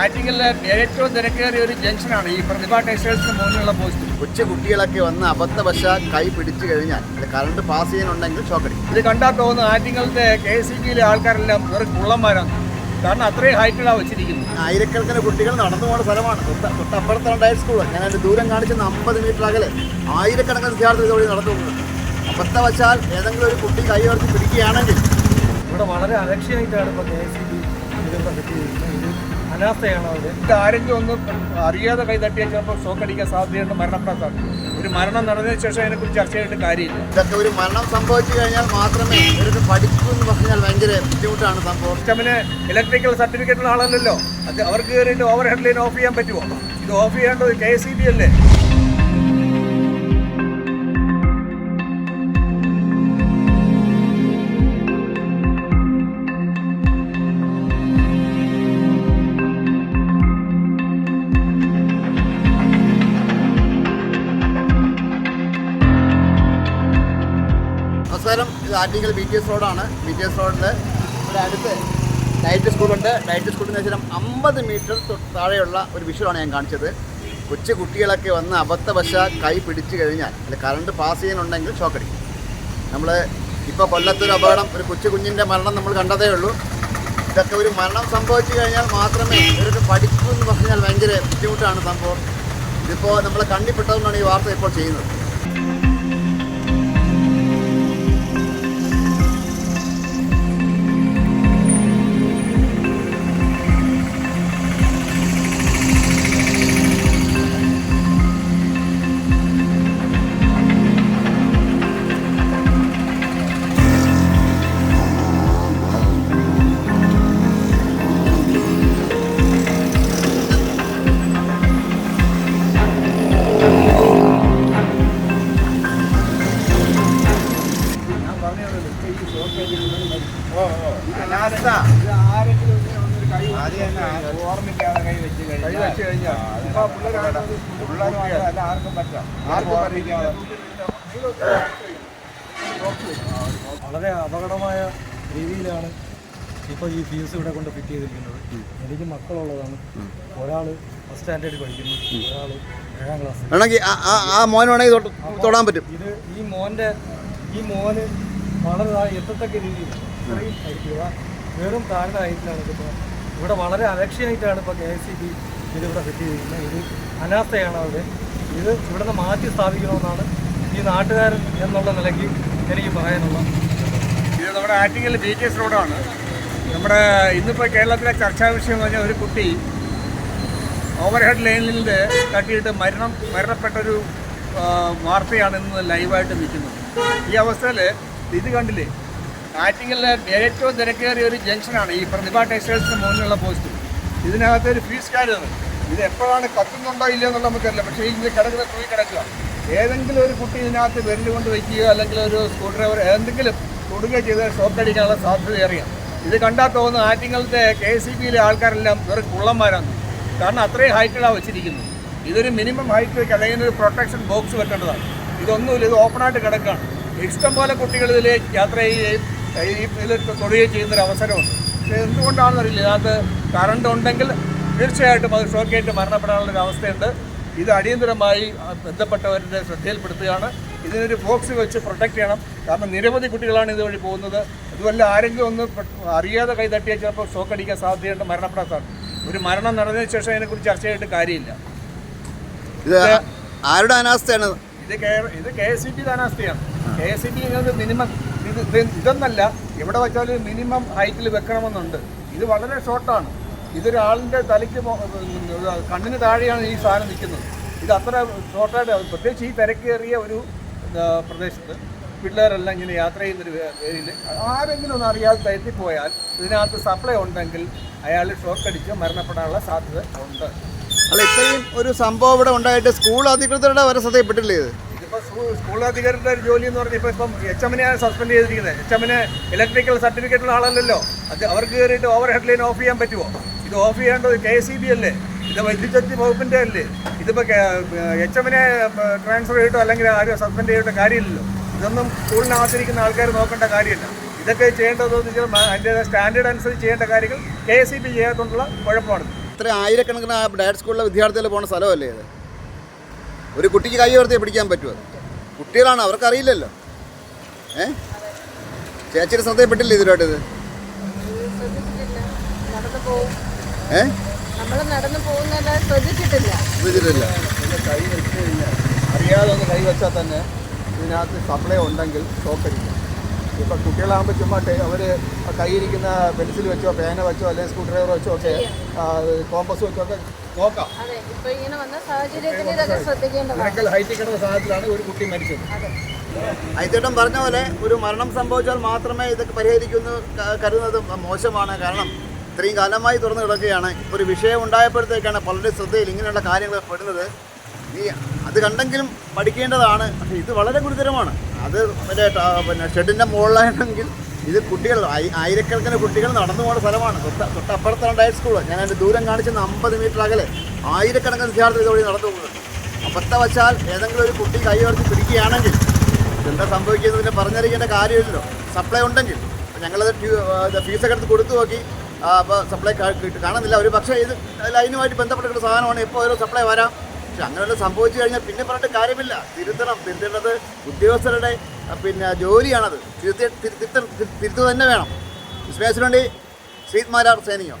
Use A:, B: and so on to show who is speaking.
A: ആറ്റിങ്ങലിലെ ഏറ്റവും തിരക്കേറിയ ഒരു ജംഗ്ഷനാണ് ഈ പ്രതിഭ ടെക്സ്റ്റൈൽസിന് മുന്നിലുള്ള പോസ്റ്റ്
B: കൊച്ചു കുട്ടികളൊക്കെ വന്ന് അബദ്ധവശ കൈ പിടിച്ചു കഴിഞ്ഞാൽ കറണ്ട് പാസ് ചെയ്യാനുണ്ടെങ്കിൽ ഷോക്കടിക്കും
A: ഇത് കണ്ടാൽ തോന്നുന്നു ആറ്റിങ്ങലത്തെ കെ സി ബിയിലെ ആൾക്കാരെല്ലാം വെറും കുള്ളന്മാരാണ്. കാരണം അത്രയും ഹൈറ്റിലാണ് വെച്ചിരിക്കുന്നത്.
B: ആയിരക്കണക്കിന് കുട്ടികൾ നടന്നു പോകുന്ന സ്ഥലമാണ്. തൊട്ടപ്പുറത്താണ് തൊട്ടപ്പുറത്തുണ്ടായ സ്കൂൾ ഞാൻ അതിന്റെ ദൂരം കാണിച്ചെന്ന് അമ്പത് മീറ്റർ അകലെ. ആയിരക്കണക്കിന് വിദ്യാർത്ഥികൾ ഇതുവഴി നടന്നു പോകുന്നത് അബദ്ധവശാൽ ഏതെങ്കിലും ഒരു കുട്ടി കൈയോർത്തി പിടിക്കുകയാണെങ്കിൽ
C: ഇവിടെ വളരെ അലക്ഷ്യമായിട്ടാണ് ഇപ്പോൾ കെ എസ് ബി ഇത് അനാസ്ഥയാണ് അവർ
A: ആരെങ്കിലും ഒന്ന് അറിയാതെ കൈ തട്ടിയാൽ ചിലപ്പോൾ ഷോക്ക് അടിക്കാൻ സാധ്യതയുണ്ട് മരണപ്പെടാൻ സാധ്യത ഒരു മരണം നടന്നതിന് ശേഷം അതിനെക്കുറിച്ച് ചർച്ച ചെയ്തിട്ട് കാര്യമില്ല.
B: ഇതൊക്കെ ഒരു മരണം സംഭവിച്ചു കഴിഞ്ഞാൽ മാത്രമേ ഇവർക്ക് പഠിക്കൂ എന്ന് പറഞ്ഞാൽ ഭയങ്കര ബുദ്ധിമുട്ടാണ് സംഭവം.
A: സിസ്റ്റമിന് ഇലക്ട്രിക്കൽ സർട്ടിഫിക്കറ്റുള്ള ആളല്ലല്ലോ. അത് അവർക്ക് കയറിയിട്ട് ഓവർ ഹെഡ് ലൈൻ ഓഫ് ചെയ്യാൻ പറ്റുമോ? ഇത് ഓഫ് ചെയ്യേണ്ടത് കെ എസ് ബി അല്ലേ?
B: ഇത് ബി ടി എസ് റോഡാണ്. ബി ടി എസ് റോഡിൽ ഇവിടെ അടുത്ത് നൈറ്റ് സ്കൂളുണ്ട് നൈറ്റ് സ്കൂളിന് ശേഷം അമ്പത് മീറ്റർ താഴെയുള്ള ഒരു വിഷയമാണ് ഞാൻ കാണിച്ചത്. കൊച്ചു കുട്ടികളൊക്കെ വന്ന് അബദ്ധവശ കൈ പിടിച്ചു കഴിഞ്ഞാൽ അല്ല കറണ്ട് പാസ് ചെയ്യാനുണ്ടെങ്കിൽ ഷോക്കടിക്കും നമ്മൾ ഇപ്പോൾ കൊല്ലത്തൊരു അപകടം ഒരു കൊച്ചു കുഞ്ഞിന്റെ മരണം നമ്മൾ കണ്ടതേ ഉള്ളൂ. ഇതൊക്കെ ഒരു മരണം സംഭവിച്ചു കഴിഞ്ഞാൽ മാത്രമേ ഇവർക്ക് പഠിക്കൂ എന്ന് പറഞ്ഞാൽ ഭയങ്കര ബുദ്ധിമുട്ടാണ് സംഭവം. ഇതിപ്പോൾ നമ്മൾ കണ്ടിപ്പെട്ടതുകൊണ്ടാണ് ഈ വാർത്ത ഇപ്പോൾ ചെയ്യുന്നത്.
D: ഓർമ്മിക്കാതെ കൈ വെച്ച്
A: കൈ വെച്ച് കഴിഞ്ഞാൽ ഇപ്പൊ
D: പിള്ളേർ ആർക്കും പറ്റാം
A: ആർക്കും
D: ഓർമ്മിക്കാതെ
C: വളരെ അപകടമായ രീതിയിലാണ് ഇപ്പോൾ ഈ ഫീസ് ഇവിടെ കൊണ്ട് ഫിറ്റ് ചെയ്തിരിക്കുന്നത്. എനിക്ക് മക്കളുള്ളതാണ്. ഒരാൾ ഫസ്റ്റ് സ്റ്റാൻഡേർഡ് പഠിക്കുന്നു. ഒരാൾ ഏഴാം ക്ലാസ്
B: വേണമെങ്കിൽ ആ- മോൻ വേണമെങ്കിൽ തൊടാൻ പറ്റും.
C: ഇത് ഈ മോന്റെ ഈ മോന് വളരെ എത്തത്തക്ക രീതിയിൽ ഇത്രയും വെറും താഴ്ന്ന ഹൈറ്റിലാണ് ഇതിപ്പോൾ ഇവിടെ വളരെ അലക്ഷ്യമായിട്ടാണ് ഇപ്പോൾ കെ എസ് സി ബി ഇതിവിടെ ഫിറ്റ് ചെയ്തിരിക്കുന്നത്. ഇത് അനാസ്ഥയാണ് അവർ ഇത് ഇവിടുന്ന് മാറ്റി സ്ഥാപിക്കണമെന്നാണ് ഈ നാട്ടുകാരൻ എന്നുള്ള നിലയ്ക്ക് എനിക്ക് പറയാനുള്ളത്
A: ഇത് നമ്മുടെ ആറ്റിങ്ങൽ ബി ടി എസ് റോഡാണ്. നമ്മുടെ ഇന്നിപ്പോൾ കേരളത്തിലെ ചർച്ചാ വിഷയം എന്ന് പറഞ്ഞാൽ ഒരു കുട്ടി ഓവർഹെഡ് ലൈനിൽ തട്ടിയിട്ട് മരണം മരണപ്പെട്ടൊരു വാർത്തയാണ് ഇന്ന് ലൈവായിട്ട് നിൽക്കുന്നത്. ഈ അവസ്ഥയിൽ ഇത് കണ്ടില്ലേ? ആറ്റിങ്ങലിലെ ഏറ്റവും തിരക്കേറിയ ഒരു ജംഗ്ഷനാണ് ഈ പ്രതിഭ ടെക്സ്റ്റൈൽസിന് മുന്നിലുള്ള പോസ്റ്റ് ഇതിനകത്ത് ഒരു ഫീസ് കാര്യമാണ്. ഇത് എപ്പോഴാണ് കത്തുന്നുണ്ടോ ഇല്ലയോ എന്നുള്ള നമുക്കറിയില്ല. പക്ഷേ ഇത് കിടക്കുന്ന തൂങ്ങി കിടക്കുക. ഏതെങ്കിലും ഒരു കുട്ടി ഇതിനകത്ത് വിരൽ കൊണ്ട് വയ്ക്കുകയോ അല്ലെങ്കിൽ ഒരു സ്ക്രൂ ഡ്രൈവർ എന്തെങ്കിലും കൊടുക്കുകയോ ചെയ്താൽ ഷോക്ക് അടിക്കാനുള്ള സാധ്യത അറിയാം ഇത് കണ്ടാൽ തോന്നുന്നു ആറ്റിങ്ങലത്തെ കെ എസ് സി ബിയിലെ ആൾക്കാരെല്ലാം വെറും കുള്ളന്മാരാണ്. കാരണം അത്രയും ഹൈറ്റിലാണ് വെച്ചിരിക്കുന്നത്. ഇതൊരു മിനിമം ഹൈറ്റ് അല്ലെങ്കിൽ ഒരു പ്രൊട്ടക്ഷൻ ബോക്സ് വെക്കേണ്ടതാണ്. ഇതൊന്നുമില്ല ഇത് ഓപ്പണായിട്ട് കിടക്കുകയാണ്. ഇഷ്ടംപോലെ കുട്ടികൾ ഇതിൽ യാത്ര ചെയ്യുകയും ഈ ഇതിൽ തൊടുകയും ചെയ്യുന്നൊരു അവസരമുണ്ട്. പക്ഷേ എന്തുകൊണ്ടാണെന്നറിയില്ല ഇതിനകത്ത് കറണ്ട് ഉണ്ടെങ്കിൽ തീർച്ചയായിട്ടും അത് ഷോക്കേറ്റ് മരണപ്പെടാനുള്ള ഒരു അവസ്ഥയുണ്ട്. ഇത് അടിയന്തരമായി ബന്ധപ്പെട്ടവരുടെ ശ്രദ്ധയിൽപ്പെടുത്തുകയാണ്. ഇതിനൊരു ബോക്സ് വെച്ച് പ്രൊട്ടക്റ്റ് ചെയ്യണം. കാരണം നിരവധി കുട്ടികളാണ് ഇതുവഴി പോകുന്നത്. അതുമല്ല ആരെങ്കിലും ഒന്ന് അറിയാതെ കൈ തട്ടിയാൽ ചിലപ്പോൾ ഷോക്ക് അടിക്കാൻ സാധ്യതയുണ്ട് മരണപ്പെടാൻ സാധ്യത ഒരു മരണം നടന്നതിന് ശേഷം അതിനെക്കുറിച്ച് ചർച്ച ചെയ്തിട്ട് കാര്യമില്ല.
B: ഇത് ആരുടെ അനാസ്ഥയാണ്?
A: ഇത് കെ ഇത് K S C B അനാസ്ഥയാണ്. K S C B minimum ഇത് ഇതെന്നല്ല എവിടെ വെച്ചാലും മിനിമം ഹൈറ്റിൽ വെക്കണമെന്നുണ്ട്. ഇത് വളരെ ഷോർട്ടാണ് ഇതൊരാളിന്റെ തലയ്ക്ക് കണ്ണിന് താഴെയാണ് ഈ സാധനം നിൽക്കുന്നത്. ഇത് അത്ര ഷോർട്ടായിട്ട് പ്രത്യേകിച്ച് ഈ തിരക്കേറിയ ഒരു പ്രദേശത്ത് പിള്ളേരെല്ലാം ഇങ്ങനെ യാത്ര ചെയ്യുന്നൊരു പേരിൽ ആരെങ്കിലും ഒന്ന് അറിയാതെ തെറ്റിപ്പോയാൽ ഇതിനകത്ത് സപ്ലൈ ഉണ്ടെങ്കിൽ അയാൾ ഷോക്ക് അടിച്ച് മരണപ്പെടാനുള്ള സാധ്യത ഉണ്ട്.
B: അല്ല ഇത്രയും ഒരു സംഭവം ഇവിടെ ഉണ്ടായിട്ട് സ്കൂൾ അധികൃതരുടെ വരെ ശ്രദ്ധയിൽപ്പെട്ടില്ലേ ഇത്?
A: സ്കൂൾ അധികാരിയുടെ ഒരു ജോലി എന്ന് പറഞ്ഞാൽ ഇപ്പൊ എച്ച് എമ്മിനെയാണ് സസ്പെൻഡ് ചെയ്തിരിക്കുന്നത് എച്ച് എമ്മിന് ഇലക്ട്രിക്കൽ സർട്ടിഫിക്കറ്റ് ഉള്ള ആളല്ലല്ലോ. അത് അവർക്ക് കയറിയിട്ട് ഓവർ ഹെഡ് ലൈൻ ഓഫ് ചെയ്യാൻ പറ്റുമോ ഇത് ഓഫ് ചെയ്യേണ്ടത് കെ എസ് ബി അല്ലേ? ഇത് വൈദ്യുതി വകുപ്പിന്റെ അല്ലേ? ഇതിപ്പോൾ എച്ച് എമ്മിനെ ട്രാൻസ്ഫർ ചെയ്തിട്ടോ അല്ലെങ്കിൽ ആരും സസ്പെൻഡ് ചെയ്തിട്ടോ കാര്യമില്ലല്ലോ. ഇതൊന്നും സ്കൂളിനെ സ്കൂളിനകത്തിരിക്കുന്ന ആൾക്കാർ നോക്കേണ്ട കാര്യമില്ല. ഇതൊക്കെ ചെയ്യേണ്ടതെന്ന് വെച്ചാൽ അതിന്റെ സ്റ്റാൻഡേർഡ് അനുസരിച്ച് ചെയ്യേണ്ട കാര്യങ്ങൾ കെ എസ് ഇ ബി ചെയ്യാത്തതുകൊണ്ടുള്ള കുഴപ്പമാണ്.
B: ഇത്ര ആയിരക്കണക്കിന് ഡയറ്റ് സ്കൂളിലെ വിദ്യാർത്ഥികൾ പോകുന്ന സ്ഥലമല്ലേ ഇത്? ഒരു കുട്ടിക്ക് കൈ ഉയർത്തി പിടിക്കാൻ പറ്റുമോ? കുട്ടികളാണ് അവർക്കറിയില്ലല്ലോ. ഏ? ചേച്ചിയുടെ ശ്രദ്ധയിൽപ്പെട്ടില്ല ഇതിലോട്ട് ഇത്? ഏ?
E: ശ്രദ്ധിച്ചിട്ടില്ല.
D: അറിയാതെ ഒന്ന് കൈ വെച്ചാൽ തന്നെ ഇതിനകത്ത് സപ്ലൈ ഉണ്ടെങ്കിൽ ഷോക്കടിക്കും ഇപ്പം കുട്ടികളാകുമ്പോൾ ചുമ്മാ അവർ കൈയിരിക്കുന്ന പെൻസിൽ വെച്ചോ പേന വെച്ചോ അല്ലെങ്കിൽ സ്ക്രൂ ഡ്രൈവർ വെച്ചോ ഒക്കെ കോമ്പസ് വെച്ചോ ഒക്കെ നോക്കാം. ഹൈറ്റിൽ കിടന്ന സാഹചര്യത്തിലാണ് ഒരു കുട്ടി മരിച്ചത്.
E: അതെ.
B: ഐത്തേട്ടൻ പറഞ്ഞ പോലെ ഒരു മരണം സംഭവിച്ചാൽ മാത്രമേ ഇതൊക്കെ പരിഹരിക്കുന്നു കരുതുന്നത് മോശമാണ്. കാരണം ഇത്രയും കാലമായി തുറന്നു കിടക്കുകയാണ്. ഇപ്പോൾ ഒരു വിഷയം ഉണ്ടായപ്പോഴത്തേക്കാണ് പലരുടെ ശ്രദ്ധയിൽ ഇങ്ങനെയുള്ള കാര്യങ്ങൾ പെടുന്നത്. ഈ അത് കണ്ടെങ്കിലും പഠിക്കേണ്ടതാണ്. പക്ഷേ ഇത് വളരെ ഗുരുതരമാണ്. അത് മറ്റേ പിന്നെ ഷെഡിന്റെ മുകളിലാണെങ്കിൽ ഇത് കുട്ടികൾ ആയിരക്കണക്കിന് കുട്ടികൾ നടന്നു പോകുന്ന സ്ഥലമാണ്. തൊട്ട തൊട്ടപ്പുറത്താണ് ഡയറ്റ് സ്കൂൾ ഞാൻ അതിന്റെ ദൂരം കാണിച്ചെന്ന് അമ്പത് മീറ്റർ അകലെ ആയിരക്കണക്കിന് വിദ്യാർത്ഥികൾ ഇതുവഴി നടന്നു പോകുന്നത്. വച്ചാൽ ഏതെങ്കിലും ഒരു കുട്ടി കൈ ഉയർത്തി പിടിക്കുകയാണെങ്കിൽ എന്താ സംഭവിക്കുന്നതിന് പറഞ്ഞറിയിക്കേണ്ട കാര്യമില്ലല്ലോ. സപ്ലൈ ഉണ്ടെങ്കിൽ. ഞങ്ങളത് ഫീസൊക്കെ എടുത്ത് കൊടുത്തു നോക്കി. അപ്പോൾ സപ്ലൈ കാണുന്നില്ല. ഒരു പക്ഷേ ഇത് ലൈനുമായിട്ട് ബന്ധപ്പെട്ടിട്ടുള്ള സാധനമാണ്. എപ്പോൾ ഓരോ സപ്ലൈ വരാം. പക്ഷെ അങ്ങനെയുള്ള സംഭവിച്ചു കഴിഞ്ഞാൽ പിന്നെ പറഞ്ഞിട്ട് കാര്യമില്ല. തിരുത്തണം. തിരുത്തേണ്ടത് ഉദ്യോഗസ്ഥരുടെ പിന്നെ ജോലിയാണത്. തിരുത്തി തിരുത്ത തിരുത്തുക തന്നെ വേണം. വിശ്വാസിനുവേണ്ടി വേണ്ടി ശ്രീത് മാരാർ സേനിയോ